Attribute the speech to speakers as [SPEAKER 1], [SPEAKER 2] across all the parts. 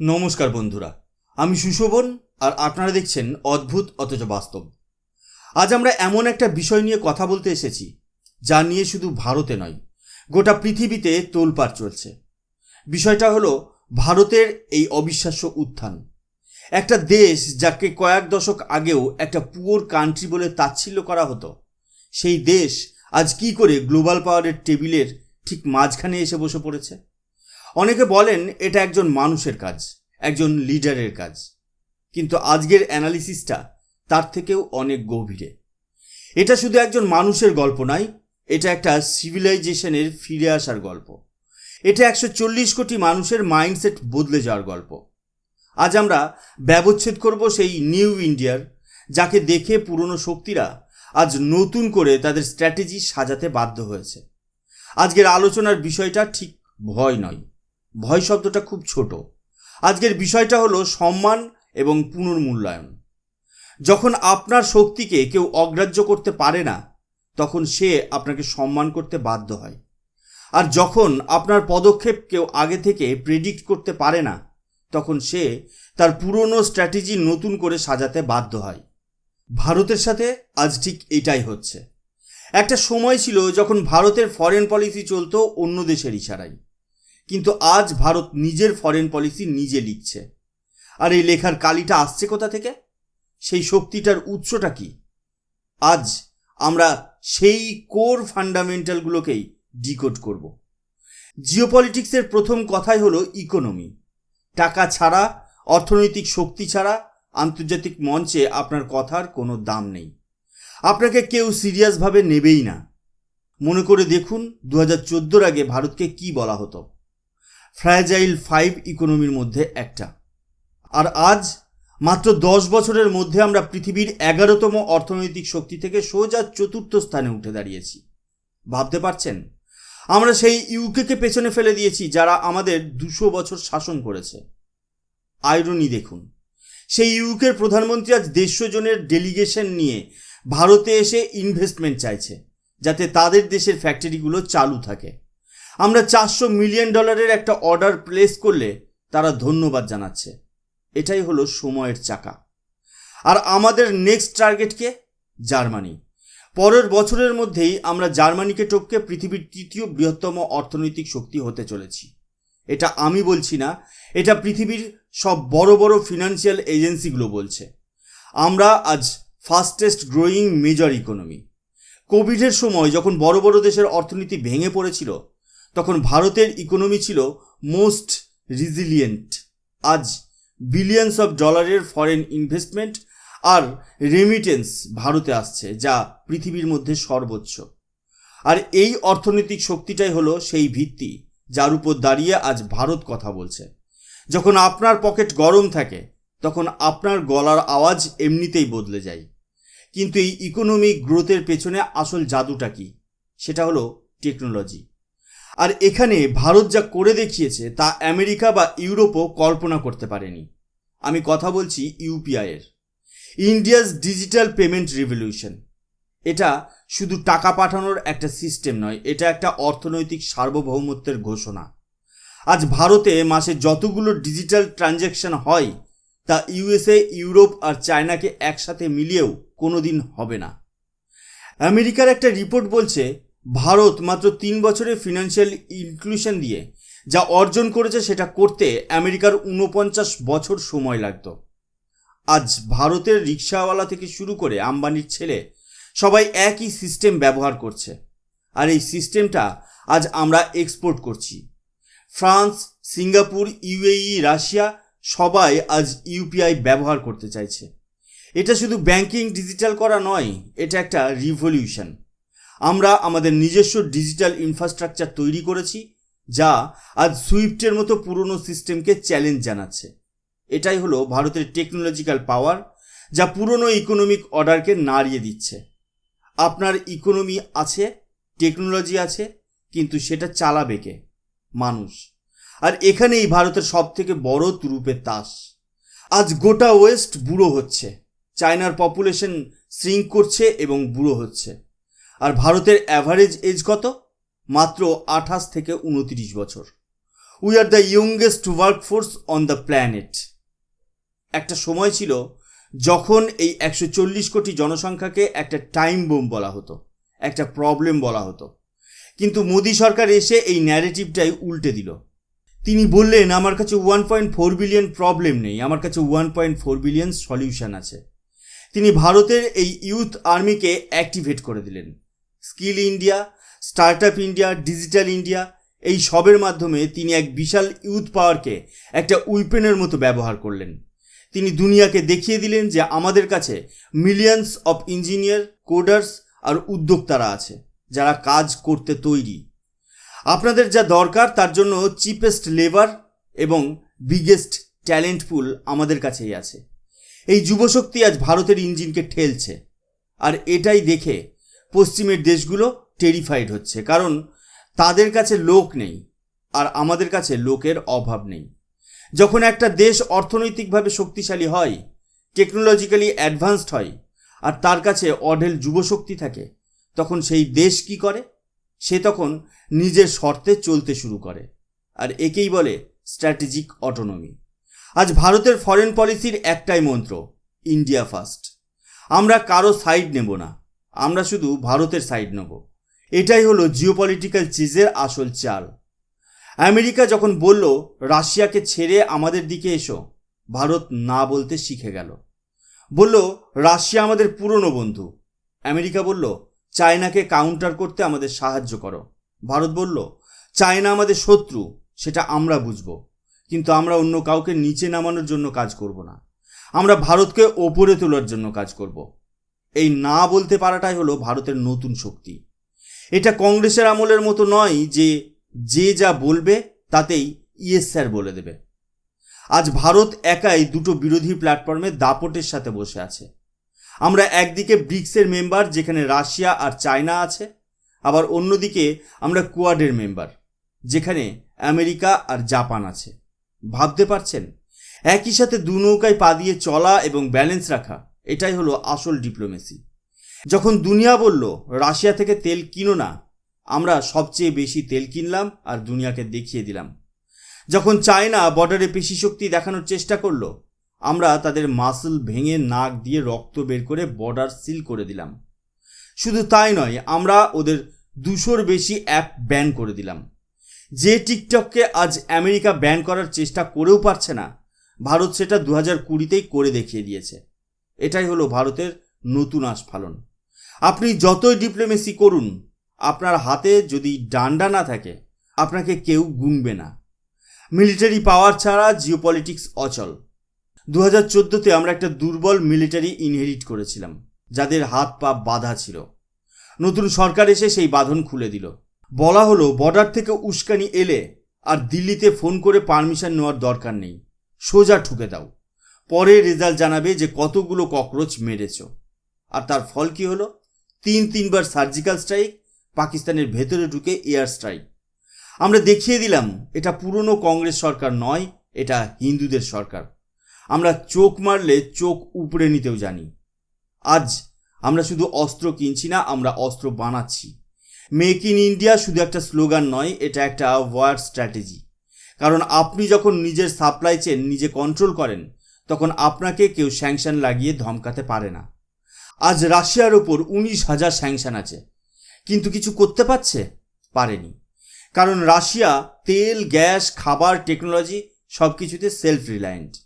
[SPEAKER 1] নমস্কার বন্ধুরা, আমি সুশোভন আর আপনারা দেখছেন অদ্ভুত অথচ বাস্তব। আজ আমরা এমন একটা বিষয় নিয়ে কথা বলতে এসেছি, যা নিয়ে শুধু ভারতে নয়, গোটা পৃথিবীতে তোলপাড় চলছে। বিষয়টা হলো ভারতের এই অবিশ্বাস্য উত্থান। একটা দেশ যাকে কয়েক দশক আগেও একটা পুয়োর কান্ট্রি বলে তাচ্ছিল্য করা হতো, সেই দেশ আজ কি করে গ্লোবাল পাওয়ারের টেবিলের ঠিক মাঝখানে এসে বসে পড়েছে? অনেকে বলেন এটা একজন মানুষের কাজ, একজন লিডারের কাজ। কিন্তু আজকের অ্যানালিসিসটা তার থেকেও অনেক গভীরে। এটা শুধু একজন মানুষের গল্প নয়, এটা একটা সিভিলাইজেশনের ফিরে আসার গল্প। এটা একশো চল্লিশ কোটি মানুষের মাইন্ডসেট বদলে যাওয়ার গল্প। আজ আমরা ব্যবচ্ছেদ করব সেই নিউ ইন্ডিয়ার, যাকে দেখে পুরনো শক্তিরা আজ নতুন করে তাদের স্ট্র্যাটেজি সাজাতে বাধ্য হয়েছে। আজকের আলোচনার বিষয়টা ঠিক ভয় নয়। ভয় শব্দটা খুব ছোট। আজকের বিষয়টা হলো সম্মান এবং পুনর্মূল্যায়ন। যখন আপনার শক্তিকে কেউ অগ্রাহ্য করতে পারে না, তখন সে আপনাকে সম্মান করতে বাধ্য হয়। আর যখন আপনার পদক্ষেপ কেউ আগে থেকে প্রেডিক্ট করতে পারে না, তখন সে তার পুরনো স্ট্র্যাটেজি নতুন করে সাজাতে বাধ্য হয়। ভারতের সাথে আজ ঠিক এটাই হচ্ছে। একটা সময় ছিল যখন ভারতের ফরেন পলিসি চলতো অন্য দেশের ইশারায়। কিন্তু আজ ভারত নিজের ফরেন পলিসি নিজে লিখছে। আর এই লেখার কালিটা আসছে কোথা থেকে? সেই শক্তিটার উৎসটা কি? আজ আমরা সেই কোর ফান্ডামেন্টালগুলোকেই ডিকোড করব। জিওপলিটিক্সের প্রথম কথাই হলো ইকোনমি টাকা ছাড়া, অর্থনৈতিক শক্তি ছাড়া আন্তর্জাতিক মঞ্চে আপনার কথার কোনো দাম নেই। আপনাকে কেউ সিরিয়াসভাবে নেবেই না। মনে করে দেখুন দু হাজার আগে ভারতকে কি বলা হতো? ফ্র্যাজাইল ফাইভ ইকোনমির মধ্যে একটা। আর আজ, মাত্র দশ বছরের মধ্যে আমরা পৃথিবীর এগারোতম অর্থনৈতিক শক্তি থেকে সোজা চতুর্থ স্থানে উঠে দাঁড়িয়েছি। ভাবতে পারছেন? আমরা সেই ইউকেকে পেছনে ফেলে দিয়েছি, যারা আমাদের দুশো বছর শাসন করেছে। আইরনি দেখুন, সেই ইউকের প্রধানমন্ত্রী আজ দেড়শো জনের ডেলিগেশন নিয়ে ভারতে এসে ইনভেস্টমেন্ট চাইছে, যাতে তাদের দেশের ফ্যাক্টরিগুলো চালু থাকে। আমরা চারশো মিলিয়ন ডলারের একটা অর্ডার প্লেস করলে তারা ধন্যবাদ জানাচ্ছে। এটাই হলো সময়ের চাকা। আর আমাদের নেক্সট টার্গেটকে জার্মানি। পরের বছরের মধ্যেই আমরা জার্মানিকে টপকে পৃথিবীর তৃতীয় বৃহত্তম অর্থনৈতিক শক্তি হতে চলেছি। এটা আমি বলছি না, এটা পৃথিবীর সব বড় বড় ফিনান্সিয়াল এজেন্সিগুলো বলছে। আমরা আজ ফাস্টেস্ট গ্রোয়িং মেজর ইকোনমি কোভিডের সময় যখন বড় বড় দেশের অর্থনীতি ভেঙে পড়েছিল তখন ভারতের ইকোনমি ছিল মোস্ট রিজিলিয়েন্ট আজ বিলিয়ন্স অফ ডলারের ফরেন ইনভেস্টমেন্ট আর রেমিটেন্স ভারতে আসছে, যা পৃথিবীর মধ্যে সর্বোচ্চ। আর এই অর্থনৈতিক শক্তিটাই হলো সেই ভিত্তি, যার উপর দাঁড়িয়ে আজ ভারত কথা বলছে। যখন আপনার পকেট গরম থাকে, তখন আপনার গলার আওয়াজ এমনিতেই বদলে যায়। কিন্তু এই ইকোনমিক গ্রোথের পেছনে আসল জাদুটা কি? সেটা হলো টেকনোলজি আর এখানে ভারত যা করে দেখিয়েছে, তা আমেরিকা বা ইউরোপও কল্পনা করতে পারেনি। আমি কথা বলছি ইউপিআইয়ের। India's digital payment revolution. এটা শুধু টাকা পাঠানোর একটা সিস্টেম নয়, এটা একটা অর্থনৈতিক সার্বভৌমত্বের ঘোষণা। আজ ভারতে মাসে যতগুলো ডিজিটাল ট্রানজ্যাকশন হয়, তা ইউএসএ, ইউরোপ আর চায়নাকে একসাথে মিলিয়েও কোনো দিন হবে না। আমেরিকার একটা রিপোর্ট বলছে ভারত মাত্র তিন বছরে ফিনান্সিয়াল ইনক্লুশন দিয়ে যা অর্জন করেছে সেটা করতে আমেরিকার ঊনপঞ্চাশ বছর সময় লাগত। আজ ভারতের রিক্সাওয়ালা থেকে শুরু করে আম্বানির ছেলে সবাই একই সিস্টেম ব্যবহার করছে। আর এই সিস্টেমটা আজ আমরা এক্সপোর্ট করছি। ফ্রান্স, সিঙ্গাপুর, ইউএই, রাশিয়া সবাই আজ ইউপিআই ব্যবহার করতে চাইছে। এটা শুধু ব্যাংকিং ডিজিটাল করা নয়, এটা একটা রিভলিউশন আমরা আমাদের নিজস্ব ডিজিটাল ইনফ্রাস্ট্রাকচার তৈরি করেছি, যা আজ সুইফটের মতো পুরনো সিস্টেমকে চ্যালেঞ্জ জানাচ্ছে। এটাই হলো ভারতের টেকনোলজিক্যাল পাওয়ার যা পুরনো ইকোনমিক অর্ডারকে নাড়িয়ে দিচ্ছে। আপনার ইকোনমি আছে টেকনোলজি আছে, কিন্তু সেটা চালাবে কে? মানুষ। আর এখানেই ভারতের সব থেকে বড় তুরুপের তাস। আজ গোটা ওয়েস্ট বুড়ো হচ্ছে। চায়নার পপুলেশন শ্রিঙ্ক করছে এবং বুড়ো হচ্ছে। আর ভারতের অ্যাভারেজ এজ কত? মাত্র আঠাশ থেকে উনত্রিশ বছর। We are the youngest workforce on the planet একটা সময় ছিল যখন এই একশো চল্লিশ কোটি জনসংখ্যাকে একটা টাইম বোম বলা হতো, একটা প্রবলেম বলা হতো। কিন্তু মোদী সরকার এসে এই ন্যারেটিভটাই উল্টে দিল। তিনি বললেন, আমার কাছে one point four billion problem নেই, আমার কাছে one point four billion solution আছে। তিনি ভারতের এই ইউথ আর্মিকে অ্যাক্টিভেট করে দিলেন। Skill India start up India, digital India, এই সবের মাধ্যমে তিনি এক বিশাল ইউথ পাওয়ারকে একটা উইপেনের মতো ব্যবহার করলেন। তিনি দুনিয়াকে দেখিয়ে দিলেন যে আমাদের কাছে মিলিয়নস অফ ইঞ্জিনিয়ার, কোডার্স আর উদ্যোক্তারা আছে, যারা কাজ করতে তৈরি। আপনাদের যা দরকার তার জন্য চিপেস্ট লেবার এবং বিগেস্ট ট্যালেন্ট পুল আমাদের কাছেই আছে। এই যুবশক্তি আজ ভারতের ইঞ্জিনকে ঠেলছে, আর এটাই দেখে পশ্চিমের দেশগুলো টেরিফাইড হচ্ছে। কারণ তাদের কাছে লোক নেই আর আমাদের কাছে লোকের অভাব নেই। যখন একটা দেশ অর্থনৈতিকভাবে শক্তিশালী হয় টেকনোলজিক্যালি অ্যাডভান্সড হয় আর তার কাছে অঢেল যুবশক্তি থাকে, তখন সেই দেশ কি করে? সে তখন নিজের শর্তে চলতে শুরু করে আর একেই বলে স্ট্র্যাটেজিক অটোনমি আজ ভারতের ফরেন পলিসির একটাই মন্ত্র ইন্ডিয়া ফার্স্ট আমরা কারও সাইড নেব না। আমরা শুধু ভারতের সাইড নেব। এটাই হলো জিওপলিটিক্যাল চিজের আসল চাল। আমেরিকা যখন বলল, রাশিয়াকে ছেড়ে আমাদের দিকে এসো ভারত না বলতে শিখে গেল। বলল, রাশিয়া আমাদের পুরনো বন্ধু। আমেরিকা বলল, চায়নাকে কাউন্টার করতে আমাদের সাহায্য করো। ভারত বলল, চায়না আমাদের শত্রু, সেটা আমরা বুঝব। কিন্তু আমরা অন্য কাউকে নিচে নামানোর জন্য কাজ করব না। আমরা ভারতকে ওপরে তোলার জন্য কাজ করব। এই না বলতে পারাটাই হলো ভারতের নতুন শক্তি। এটা কংগ্রেসের আমলের মতো নয় যে যে যা বলবে তাতেই ইয়েস স্যার বলে দেবে। আজ ভারত একাই দুটো বিরোধী প্ল্যাটফর্মে দাপটের সাথে বসে আছে। আমরা একদিকে ব্রিক্সের মেম্বার, যেখানে রাশিয়া আর চায়না আছে, আবার অন্যদিকে আমরা কোয়াডের মেম্বার, যেখানে আমেরিকা আর জাপান আছে। ভাবতে পারছেন? একই সাথে দু নৌকায় পা দিয়ে চলা এবং ব্যালেন্স রাখা এটাই হলো আসল ডিপ্লোমেসি যখন দুনিয়া বলল, রাশিয়া থেকে তেল কিনো না, আমরা সবচেয়ে বেশি তেল কিনলাম আর দুনিয়াকে দেখিয়ে দিলাম। যখন চায়না বর্ডারে পেশি শক্তি দেখানোর চেষ্টা করল, আমরা তাদের মাসল ভেঙে নাক দিয়ে রক্ত বের করে বর্ডার সিল করে দিলাম। শুধু তাই নয়, আমরা ওদের দুশোর বেশি অ্যাপ ব্যান করে দিলাম। যে টিকটককে আজ আমেরিকা ব্যান করার চেষ্টা করেও পারছে না, ভারত সেটা দু হাজার কুড়িতেই করে দেখিয়ে দিয়েছে। এটাই হলো ভারতের নতুন আস্ফালন। আপনি যতই ডিপ্লোমেসি করুন, আপনার হাতে যদি ডান্ডা না থাকে, আপনাকে কেউ গুনবে না। মিলিটারি পাওয়ার ছাড়া জিওপলিটিক্স অচল। দু হাজার চোদ্দোতে আমরা একটা দুর্বল মিলিটারি ইনহেরিট করেছিলাম, যাদের হাত পা বাঁধা ছিল। নতুন সরকার এসে সেই বাঁধন খুলে দিল। বলা হলো বর্ডার থেকে উস্কানি এলে আর দিল্লিতে ফোন করে পারমিশন নেওয়ার দরকার নেই। সোজা ঠুকে দাও। পরে রেজাল্ট জানাবে যে কতগুলো ককরোচ মেরেছ। আর তার ফল কি হলো? তিন তিনবার সার্জিক্যাল স্ট্রাইক, পাকিস্তানের ভেতরে ঢুকে এয়ার স্ট্রাইক। আমরা দেখিয়ে দিলাম, এটা পুরনো কংগ্রেস সরকার নয়, এটা হিন্দুদের সরকার। আমরা চোখ মারলে চোখ উপড়ে নিতেও জানি। আজ আমরা শুধু অস্ত্র কিনছি না, আমরা অস্ত্র বানাচ্ছি। মেক ইন ইন্ডিয়া শুধু একটা স্লোগান নয়, এটা একটা ওয়ার স্ট্র্যাটেজি। কারণ আপনি যখন নিজের সাপ্লাই চেন, নিজে কন্ট্রোল করেন তখন আপনাকে কেউ স্যাংশন লাগিয়ে ধমকাতে পারে না। আজ রাশিয়ার ওপর উনিশ হাজার স্যাংশন আছে। কিন্তু কিছু করতে পারছে? পারেনি। কারণ রাশিয়া তেল, গ্যাস, খাবার, টেকনোলজি সব কিছুতে সেলফ রিলায়েন্ট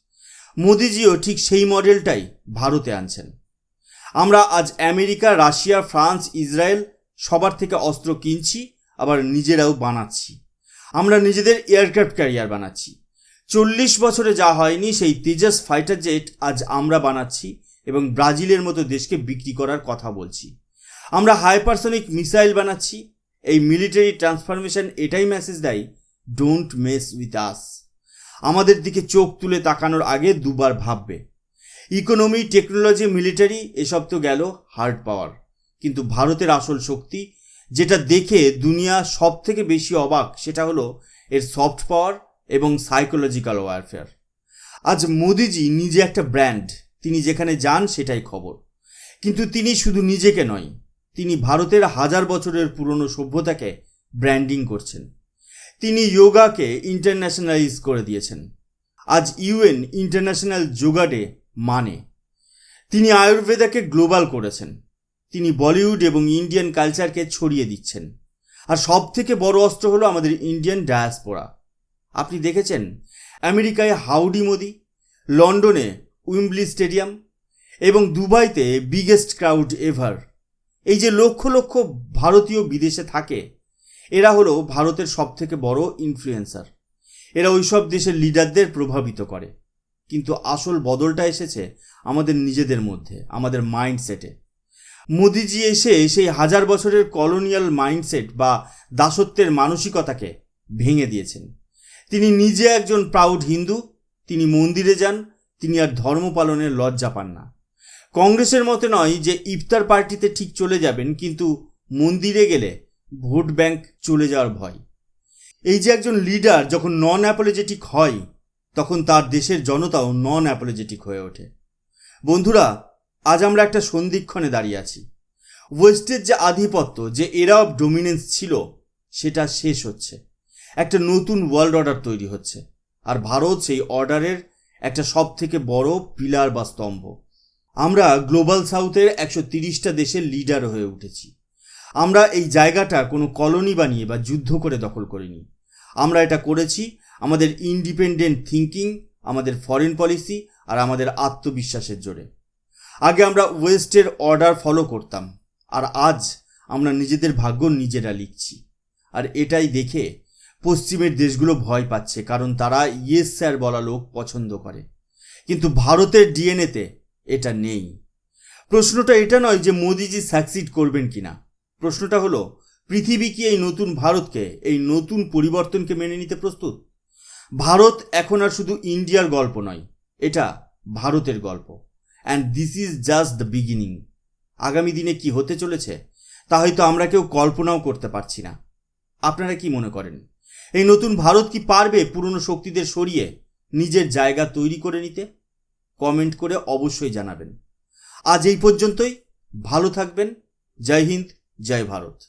[SPEAKER 1] মোদিজিও ঠিক সেই মডেলটাই ভারতে আনছেন। আমরা আজ আমেরিকা, রাশিয়া, ফ্রান্স, ইসরায়েল সবার থেকে অস্ত্র কিনছি, আবার নিজেরাও বানাচ্ছি। আমরা নিজেদের এয়ারক্রাফট ক্যারিয়ার বানাচ্ছি। চল্লিশ বছরে যা হয়নি, সেই তেজাস ফাইটার জেট আজ আমরা বানাচ্ছি এবং ব্রাজিলের মতো দেশকে বিক্রি করার কথা বলছি। আমরা হাইপারসনিক মিসাইল বানাচ্ছি, এই মিলিটারি ট্রান্সফরমেশন এটাই মেসেজ দেয় ডোন্ট মেস উইথ আস আমাদের দিকে চোখ তুলে তাকানোর আগে দুবার ভাববে। ইকোনমি টেকনোলজি মিলিটারি এসব তো গেল হার্ড পাওয়ার কিন্তু ভারতের আসল শক্তি, যেটা দেখে দুনিয়া সব থেকে বেশি অবাক, সেটা হলো এর সফট পাওয়ার এবং সাইকোলজিক্যাল ওয়ারফেয়ার আজ মোদিজি নিজে একটা ব্র্যান্ড তিনি যেখানে যান সেটাই খবর। কিন্তু তিনি শুধু নিজেকে নয়, তিনি ভারতের হাজার বছরের পুরনো সভ্যতাকে ব্র্যান্ডিং করছেন। তিনি যোগাকে ইন্টারন্যাশনালাইজ করে দিয়েছেন। আজ ইউএন ইন্টারন্যাশনাল যোগা ডে মানে তিনি আয়ুর্বেদাকে গ্লোবাল করেছেন। তিনি বলিউড এবং ইন্ডিয়ান কালচারকে ছড়িয়ে দিচ্ছেন। আর সব থেকে বড় অস্ত্র হলো আমাদের ইন্ডিয়ান ডায়াসপোরা আপনি দেখেছেন? আমেরিকায় হাউডি মোদি, লন্ডনে উইম্বলি স্টেডিয়াম এবং দুবাইতে বিগেস্ট ক্রাউড এভার। এই যে লক্ষ লক্ষ ভারতীয় বিদেশে থাকে, এরা হলো ভারতের সব থেকে বড় ইনফ্লুয়েন্সার এরা ওইসব দেশের লিডারদের প্রভাবিত করে। কিন্তু আসল বদলটা এসেছে আমাদের নিজেদের মধ্যে, আমাদের মাইন্ডসেটে মোদিজি এসে সেই হাজার বছরের কলোনিয়াল মাইন্ডসেট বা দাসত্বের মানসিকতাকে ভেঙে দিয়েছেন। তিনি নিজে একজন প্রাউড হিন্দু, তিনি মন্দিরে যান, তিনি আর ধর্ম পালনের লজ্জা পান না। কংগ্রেসের মতে নয় যে ইফতার পার্টিতে ঠিক চলে যাবেন, কিন্তু মন্দিরে গেলে ভোট ব্যাংক চলে যাওয়ার ভয়। এই যে একজন লিডার যখন নন অ্যাপোলজেটিক হয়, তখন তার দেশের জনতাও নন অ্যাপোলজেটিক হয়ে ওঠে। বন্ধুরা, আজ আমরা একটা সন্ধিক্ষণে দাঁড়িয়ে আছি। ওয়েস্টের যে আধিপত্য, যে এরা অফ ডোমিনেন্স ছিল, সেটা শেষ হচ্ছে। একটা নতুন ওয়ার্ল্ড অর্ডার তৈরি হচ্ছে। আর ভারত সেই অর্ডারের একটা সব থেকে বড় পিলার বা স্তম্ভ। আমরা গ্লোবাল সাউথের একশো তিরিশটা দেশের লিডার হয়ে উঠেছি। আমরা এই জায়গাটা কোনো কলোনি বানিয়ে বা যুদ্ধ করে দখল করিনি। আমরা এটা করেছি আমাদের ইন্ডিপেন্ডেন্ট থিঙ্কিং আমাদের ফরেন পলিসি আর আমাদের আত্মবিশ্বাসের জোরে। আগে আমরা ওয়েস্টের অর্ডার ফলো করতাম। আর আজ আমরা নিজেদের ভাগ্য নিজেরা লিখছি। আর এটাই দেখে পশ্চিমের দেশগুলো ভয় পাচ্ছে, কারণ তারা ইয়েস স্যার বলা লোক পছন্দ করে। কিন্তু ভারতের ডিএনএতে এটা নেই। প্রশ্নটা এটা নয় যে মোদিজি সাকসিড করবেন কিনা। প্রশ্নটা হলো, পৃথিবী কি এই নতুন ভারতকে, এই নতুন পরিবর্তনকে মেনে নিতে প্রস্তুত? ভারত এখন আর শুধু ইন্ডিয়ার গল্প নয়, এটা ভারতের গল্প। And this is just the beginning আগামী দিনে কি হতে চলেছে, তা হয়তো আমরা কেউ কল্পনাও করতে পারছি না। আপনারা কি মনে করেন? এই নতুন ভারত কি পারবে পুরনো শক্তিদের সরিয়ে নিজের জায়গা তৈরি করে নিতে? কমেন্ট করে অবশ্যই জানাবেন। আজ এই পর্যন্তই। ভালো থাকবেন। জয় হিন্দ, জয় ভারত।